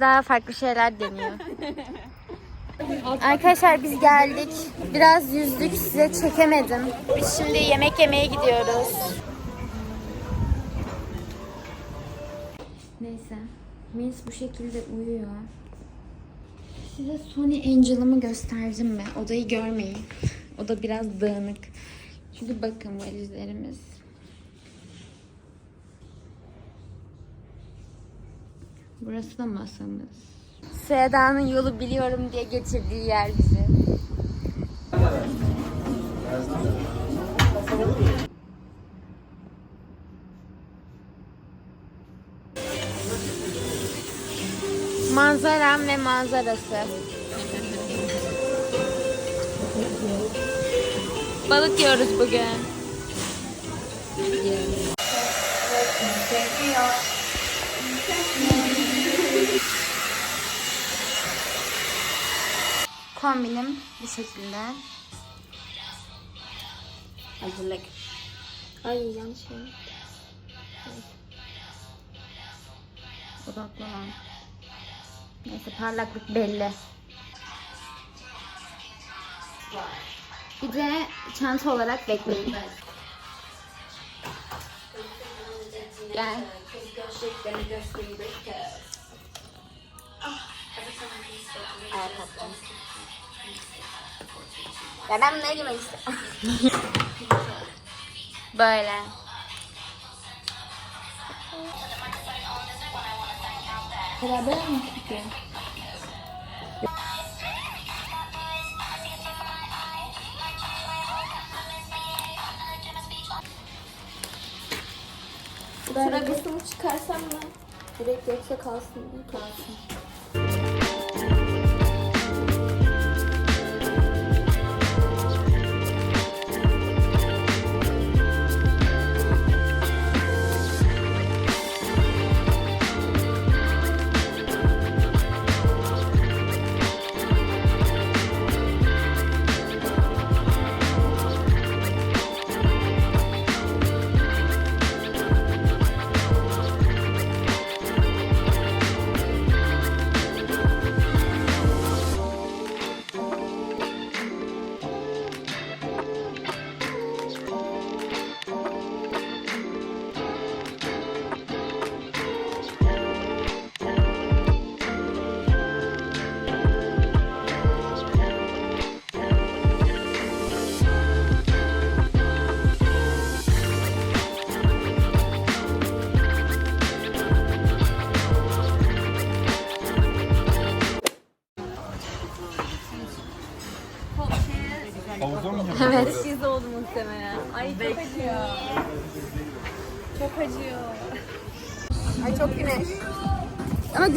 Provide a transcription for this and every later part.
Daha farklı şeyler deniyor. Arkadaşlar biz geldik. Biraz yüzdük size çekemedim. Biz şimdi yemek yemeye gidiyoruz. Neyse. Melis bu şekilde uyuyor. Size Sony Angel'ımı gösterdim mi? Odayı görmeyin. Oda biraz dağınık. Çünkü bakın valizlerimiz. Burası da masamız. Seda'nın yolu biliyorum diye getirdiği yer bizi. Manzaram ve manzarası. Balık yiyoruz bugün. Kombinim bu şekilde. Hazırlık. Ay yanlış şey. Odaklanan. Neyse parlaklık belli. Bir de çanta olarak bekleyin. Gel. Ay tatlım. Ya ben bunları yemek istiyorum. Böyle. Beraber mi çıkıyor? Sıragasını çıkarsam mı? Direkt yoksa kalsın? Kalsın.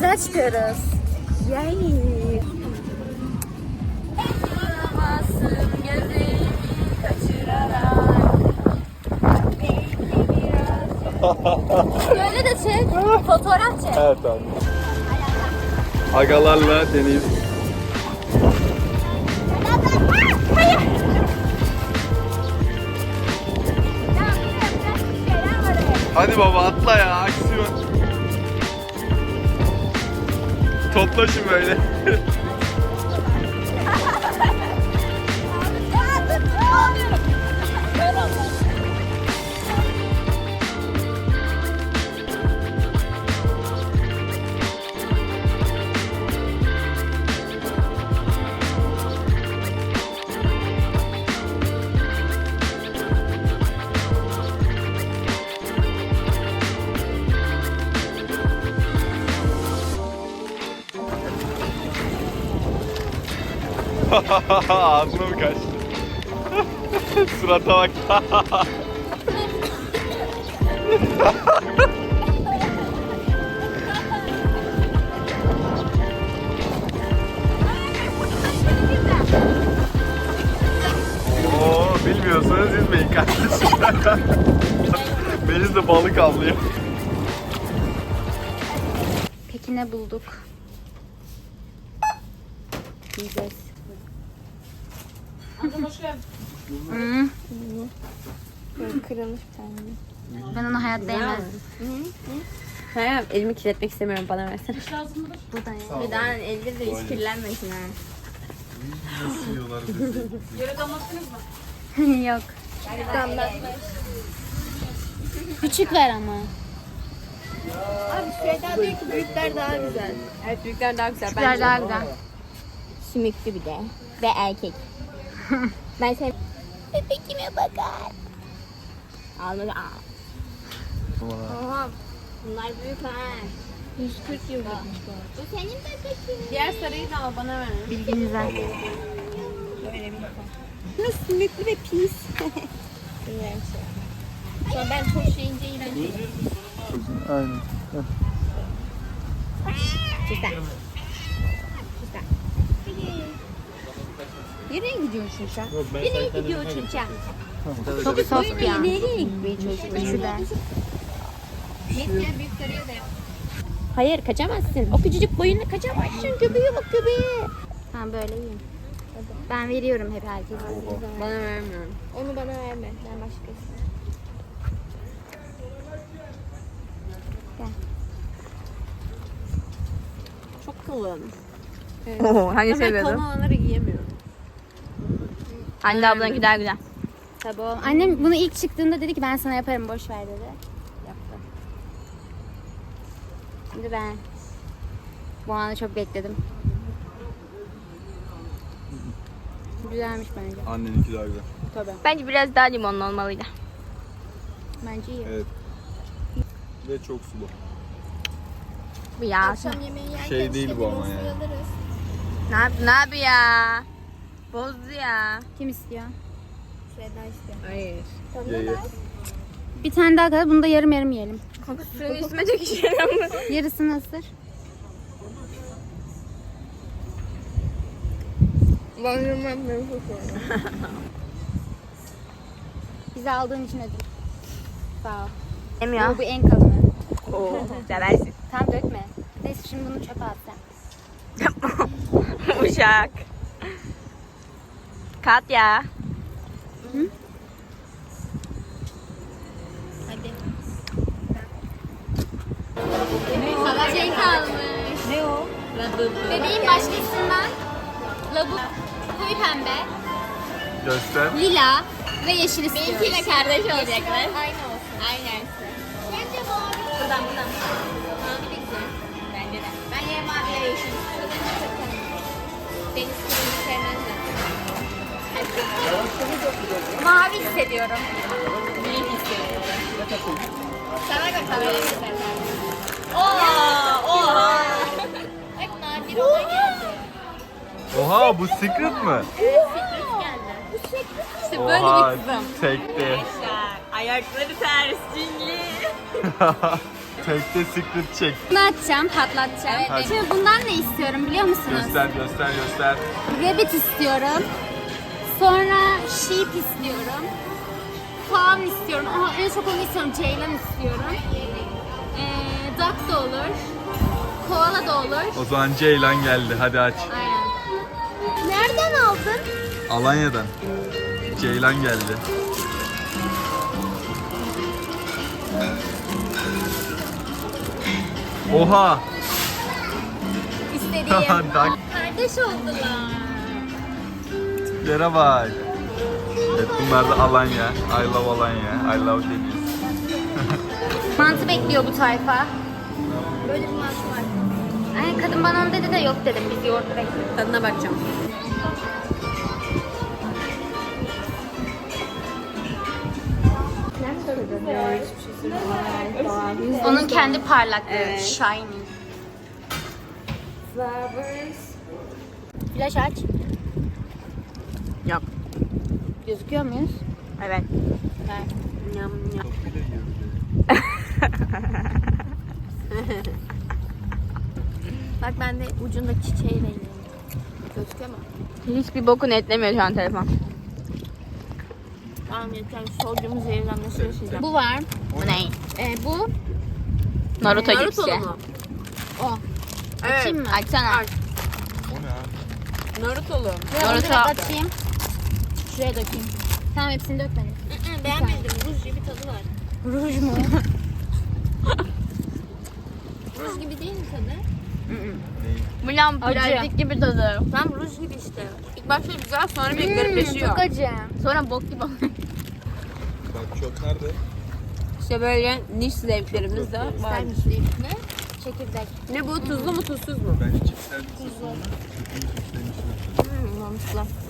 Güzel çıkıyoruz. Yani. Böyle de çek. Fotoğraf çek. Evet abi. Agalarla deniz. Hadi baba atla ya aksiyon. Toplaşın böyle. Ağzına mı kaçtı? Surata bak. Oo, bilmiyorsanız yüzmeyin kardeşim. Melis de balık avlıyor. Peki ne bulduk? Yiyeceğiz. Kırılmış bir tane. ben onu hayatta yemezdim. Hayır elimi kirletmek istemiyorum bana versene. Bu da ya. Bir daha elde de hiç kirlenmesin ha. Nasıl yiyorlar Yok. Küçük ver ama. Abi Süheyda diyor ki büyükler daha güzel. Evet büyükler daha güzel. Küçükler daha güzel. Sümüklü bir de. Ve erkek. Ben sen... Bebekime bakar. Almadı. Aa. Oha. Bunlar büyük ha. 140 yıllık bu. senin bebekin. Diğer sarıyı da al bana ver. Bilginize. Nasıl sümüklü ve pis. Sonra ben çok yiyince iğrenç. Aynen. Güzel. Nereye gidiyorsun sen? Nereye gidiyorsun sen? Çok soft ya. Nereye gitmeye çalışıyorsun? De. Hayır kaçamazsın. O küçücük boyunla kaçamazsın. Göbeğe bak göbeğe. Ha böyle iyi. Ben veriyorum hep herkese. Bana vermiyorum. Onu bana verme. Ben başkası. Gel. Çok kalın. Oo, hangi Ben kalın seviyordun? olanları giyemiyorum. Anne ablanınki daha güzel. Tabii oğlum. Annem bunu ilk çıktığında dedi ki ben sana yaparım boş ver dedi. Yaptı. Şimdi ben bu anı çok bekledim. Güzelmiş bence. Anneninki daha güzel. Tabii. Bence biraz daha limonlu olmalıydı. Bence iyi. Evet. Ve çok sulu. Bu ya. Akşam yemeği yerken Şey değil bu ama yani. Ne, yap ne yapıyor ya? Bozdu ya. Kim istiyor? Süheyda istiyor. Hayır. Ye ye. Bir tane daha kadar bunu da yarım yarım yiyelim. Kanka suyunu üstüme döküşüyorum. Yarısını ısır. Bizi aldığın için ödül. Sağ ol. Yemiyor. Bu, bu en kalını. Oo, seversin. Tam dökme. Neyse şimdi bunu çöpe at sen. Uşak. Katya. Sana şey kalmış. Ne o? Bebeğin başkasından labuk, koyu pembe, Göster. lila ve yeşil istiyoruz. Benimkiyle kardeş olacaklar. Aynı olsun. Aynen. Bence mavi. Buradan buradan. Mavi de güzel. Bence de. Ben ya mavi ya yeşil istiyorum. Deniz. Mavi hissediyorum. Büyük hissediyorum. Sana göre kamerayı göstersen. Oha! Oha! Bak nadir ona geldi. Oha bu secret mi? Secret geldi. Bu secret. İşte böyle Oha bir kızım. tekte. Ayakları tersingli. tekte secret çek. Bunu atacağım, patlatacağım. Hadi. Şimdi bundan ne istiyorum biliyor musunuz? Göster göster göster. Rabbit istiyorum. Sonra sheep istiyorum. Fawn istiyorum. Aha en çok onu istiyorum. Ceylan istiyorum. Ee, duck da olur. Koala da olur. O zaman Ceylan geldi. Hadi aç. Aynen. Nereden aldın? Alanya'dan. Ceylan geldi. Oha! İstediğim. Dak Kardeş oldular. Yere bak. Evet bunlar da Alanya. I love Alanya. I love Deniz. Mantı bekliyor bu tayfa. Böyle bir mantı var. Ay, kadın bana onu dedi de yok dedim. Biz yoğurtlu bekliyoruz. Tadına bakacağım. Onun kendi parlaklığı. Shiny. Flash aç. Gözüküyor muyuz? Evet. Yam yam. Bak ben de ucunda çiçeğiyle yiyorum. Gözüküyor mu? Hiçbir bokun etlemiyor şu an telefon. Tamam yeter. Sodyumu zehirlenmesi yaşayacağım. Bu var. Bu ne? Ee, bu. Naruto, Naruto cipsi. mu? O. Evet. Açayım mı? Açsana. O ne abi? Naruto'lu. Naruto. direkt açayım. Şuraya dökeyim. Tamam hepsini dökmedim. Beğenmedim. Ruj gibi tadı var. Ruj mu? Ruj gibi değil mi tadı? Mılam Acı. birazcık gibi tadı. Tam ruj gibi işte. İlk başta güzel sonra bir garipleşiyor. Çok acı. Sonra bok gibi oluyor. Bak çok nerede? İşte böyle niş zevklerimiz de var. Ne? Çekirdek. Ne bu tuzlu mu tuzsuz mu? Ben hiç isterdim. Sütünü süslemişler. Hmm, mantıklı.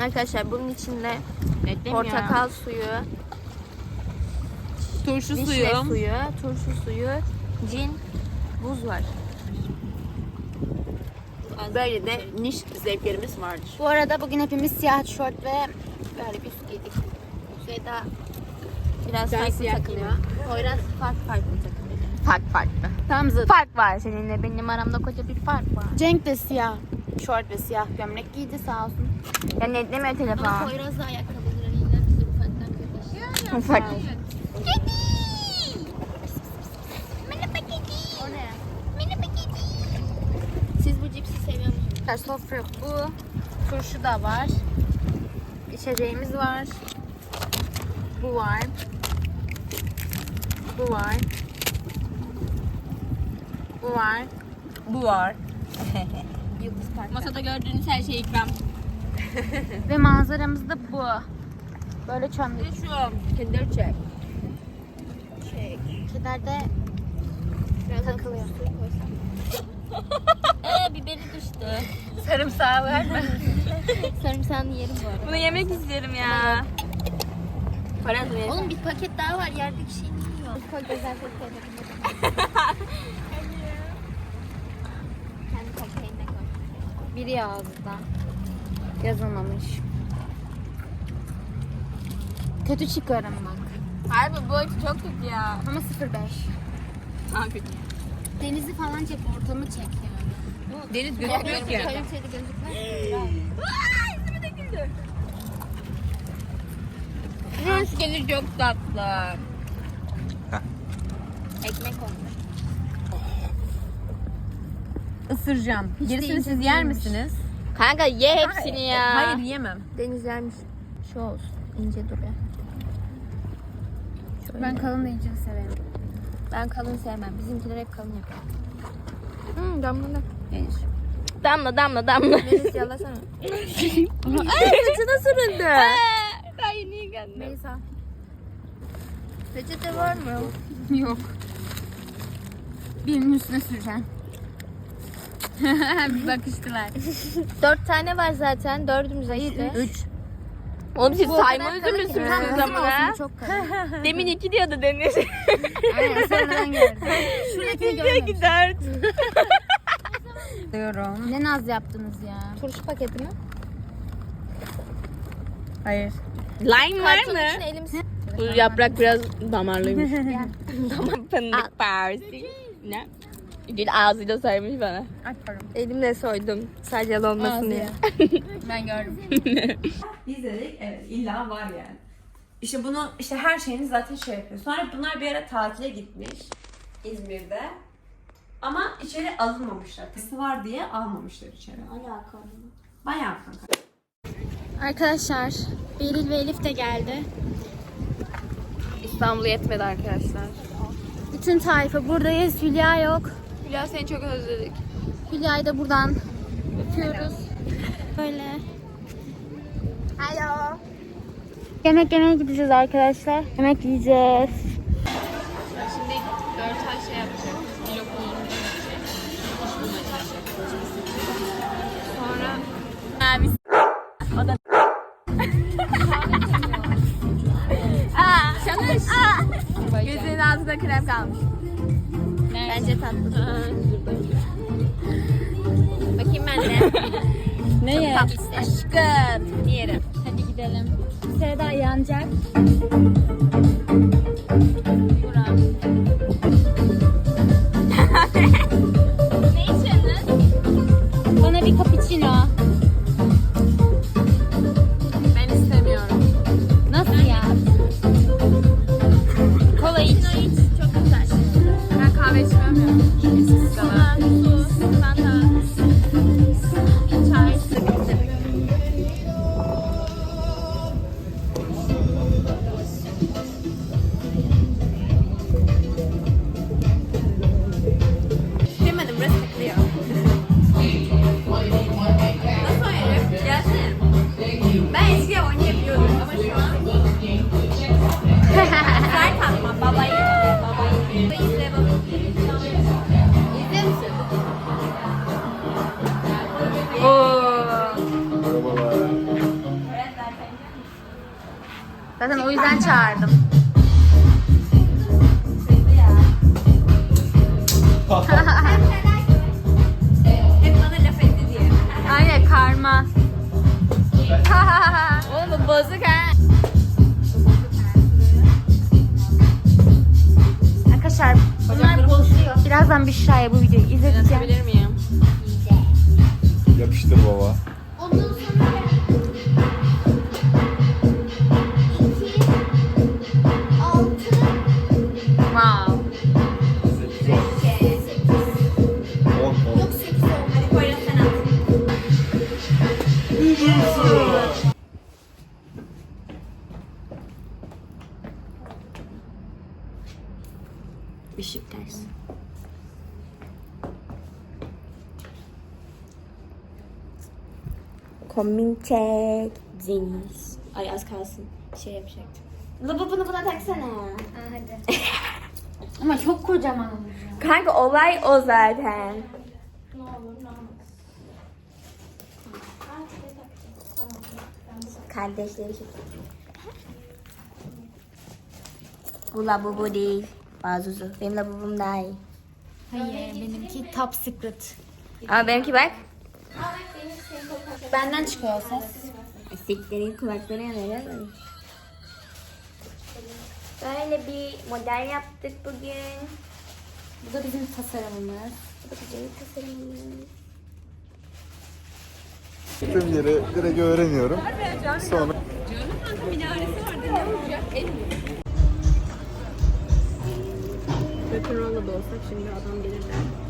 Arkadaşlar bunun içinde portakal suyu, turşu suyu. suyu, turşu suyu, cin, buz var. Böyle de niş zevklerimiz vardır. Bu arada bugün hepimiz siyah tişört ve böyle bir üst giydik. Şeyda Biraz farklı takılıyor. Poyraz farklı farklı takılıyor. Fark farklı. Tam zıt. Fark var seninle benim aramda koca bir fark var. Cenk de siyah şort ve siyah gömlek giydi sağ olsun. Ya netleme Ama telefon. Poyraz da ayakkabılarıyla bizi ufaktan köpeşiyor. Ufak. O ne? Siz bu cipsi seviyor musunuz? Sofra. Bu turşu da var. İçeceğimiz var. Bu var. Bu var. Bu var. Bu var. Yıldız Park'ta. Masada gördüğünüz her şey ikram. Ve manzaramız da bu. Böyle çömlek. Şu kinder çek. Kederde Biraz takılıyor. Ee biberi düştü. Sarımsağı var mı? Sarımsağını yerim bu arada. Bunu yemek istiyorum ya. Para mı? Oğlum bir paket daha var yerdeki şey yiyor. Koy dezenfekte edebilirim. Biri yazdı. Yazılmamış. Kötü çıkarım bak. Harbi bu çok kötü ya. Ama 05. Ha kötü. Denizi falan çek, ortamı çek yani. Deniz gözükmüyor ki. Kaliteli gözükmez. Hmm, şu gelir çok tatlı. Ekmek olmuş. Isıracağım. Gerisini siz yer misiniz? Kanka ye hepsini ya. Hayır yiyemem. Deniz yermiş. Şu olsun. ince duruyor. Şöyle. Ben kalın deyince severim. Ben kalın sevmem. Bizimkiler hep kalın yapıyor. Hmm, damla da. Yenir. Damla damla damla. Deniz yalasana. Ay saçına sürüldü. Ben yeni yıkandım. Melisa. Peçete var mı? Yok. Birinin üstüne süreceğim. bir bakıştılar. Dört tane var zaten. Dördümüz işte. Üç. Oğlum siz o sayma kadar üzümlü kalın ki. sürsünüz Bizim ama olsun, ha. Çok kalın. Demin iki diyordu Deniz. Aynen sonradan gördüm. Şuradakini görmemiş. dört. Diyorum. Ne naz yaptınız ya. Turşu paketi mi? Hayır. Lime var mı? içine elimiz. Bu yaprak biraz damarlıymış. Damar fındık partisi. Ne? Gül ağzıyla saymış bana. Aç bakalım. Elimle soydum. Sadece yalan olmasın diye. Ben gördüm. Biz dedik evet illa var yani. İşte bunu işte her şeyini zaten şey yapıyor. Sonra bunlar bir ara tatile gitmiş İzmir'de. Ama içeri alınmamışlar. Testi var diye almamışlar içeri. Alakalı. Bayağı kanka. Arkadaşlar Beril ve Elif de geldi. İstanbul yetmedi arkadaşlar. Bütün tayfa buradayız. Hülya yok. Hülya seni çok özledik. Hülya'yı da buradan öpüyoruz. Böyle. Alo. Yemek yemeye gideceğiz arkadaşlar. Yemek yiyeceğiz. Şimdi dört ay şey yapacak. Vlog Sonra abi o da Aa, çalış. Gözünün altında krem kalmış. Bence tatlı. Bakayım ben de. Neye? Aşkım. Yerim. Hadi gidelim. Sevda yanacak. Zaten o yüzden çağırdım. Hep bana laf etti diye. Aynen karma. Oğlum bu bozuk ha. Arkadaşlar bunlar bozuyor. Birazdan Büşra'ya bu videoyu izleteceğim. Bilir miyim? Yapıştır baba. Kombin çek. Deniz. Ay az kalsın. Şey yapacaktım. La bu- bunu buna taksana. hadi. Ama çok kocaman olacak. Kanka olay o zaten. Kardeşleri çok Bu labubu değil. Bazuzu. Benim labubum daha iyi. Hayır benimki top secret. Ama benimki bak. Benden çıkıyor o ses. Siklerin kulakları yanıyor. Böyle bir model yaptık bugün. Bu da bizim tasarımımız. Bu da bir tasarımımız. Gittiğim yeri direkt öğreniyorum. Sonra Rock'n'roll'la da olsak şimdi adam gelir der.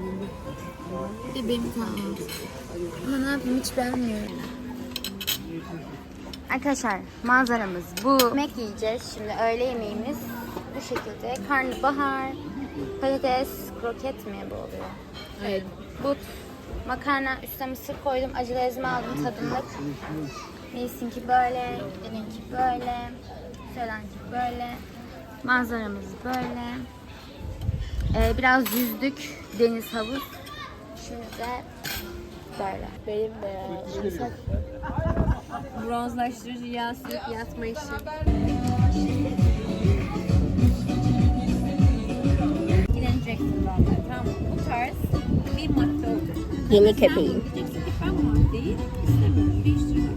Benim kalmadı. Ama ne yapayım hiç beğenmiyorum. Arkadaşlar manzaramız bu. Yemek yiyeceğiz. Şimdi öğle yemeğimiz bu şekilde. Karnabahar, patates, kroket mi bu oluyor? Evet. But, makarna, üstüne mısır koydum. Acılı ezme aldım tadımlık. Melis'inki böyle, benimki böyle. Selen'ki böyle. Manzaramız böyle. Ee, biraz yüzdük. Deniz havuz. De böyle. Benim de ya. Bronzlaştırıcı yağ sürüp yatma işi. Jackson London. Tamam? Bu tarz bir madde diyeceksin ki ben bu maddeyi istemiyorum. Değiştirmek.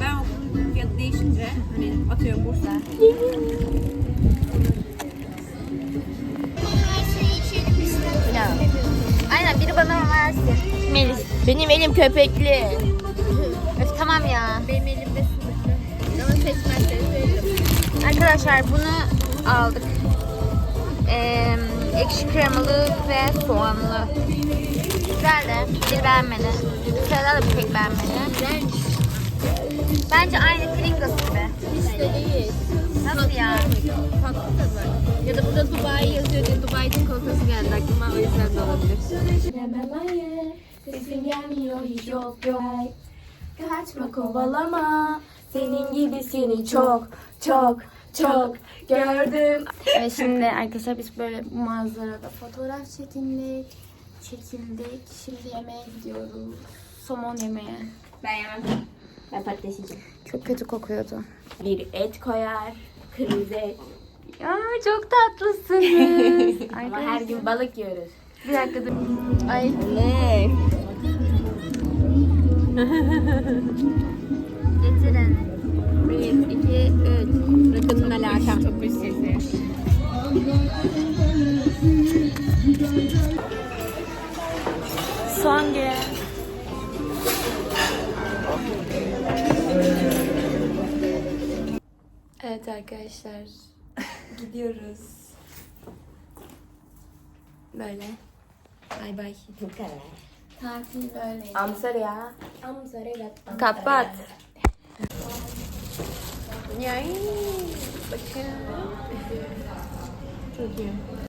Ben o bunun fiyatı değişince hani atıyorum Bursa. Versin. Melis. Benim elim köpekli. Öf tamam ya. Benim elimde sınırlı. Ama seçmezseniz veririm. Arkadaşlar bunu aldık. Ee, ekşi kremalı ve soğanlı. Güzel de. Bir beğenmedi. Seda da pek beğenmedi. Bence aynı Pringles gibi. Hiç de değil. Nasıl ya? Tatlı tadı. Ya da burada Dubai yazıyor diye Dubai çikolatası geldi aklıma o yüzden de olabilir. Sesin gelmiyor hiç yok yok Kaçma kovalama Senin gibisini çok çok çok gördüm Ve şimdi arkadaşlar biz böyle manzarada fotoğraf çekindik. Çekildik. Şimdi yemeğe gidiyoruz. Somon yemeğe. Ben yemem. Ben patates yiyeceğim. Çok kötü kokuyordu. Bir et koyar. Kırmızı et. Ya çok tatlısınız. Ama her gün balık yiyoruz. Bir dakika dur. Ay Ne? getirin. Bir, iki, üç. Rakının alaka. Topuş sesi. Son gün. Evet arkadaşlar. Gidiyoruz. Böyle. Bay bay. Bu kadar. Tatil böyle. Amsterdam. Amsterdam. Kapat. Yay. Bakın. Çok iyi.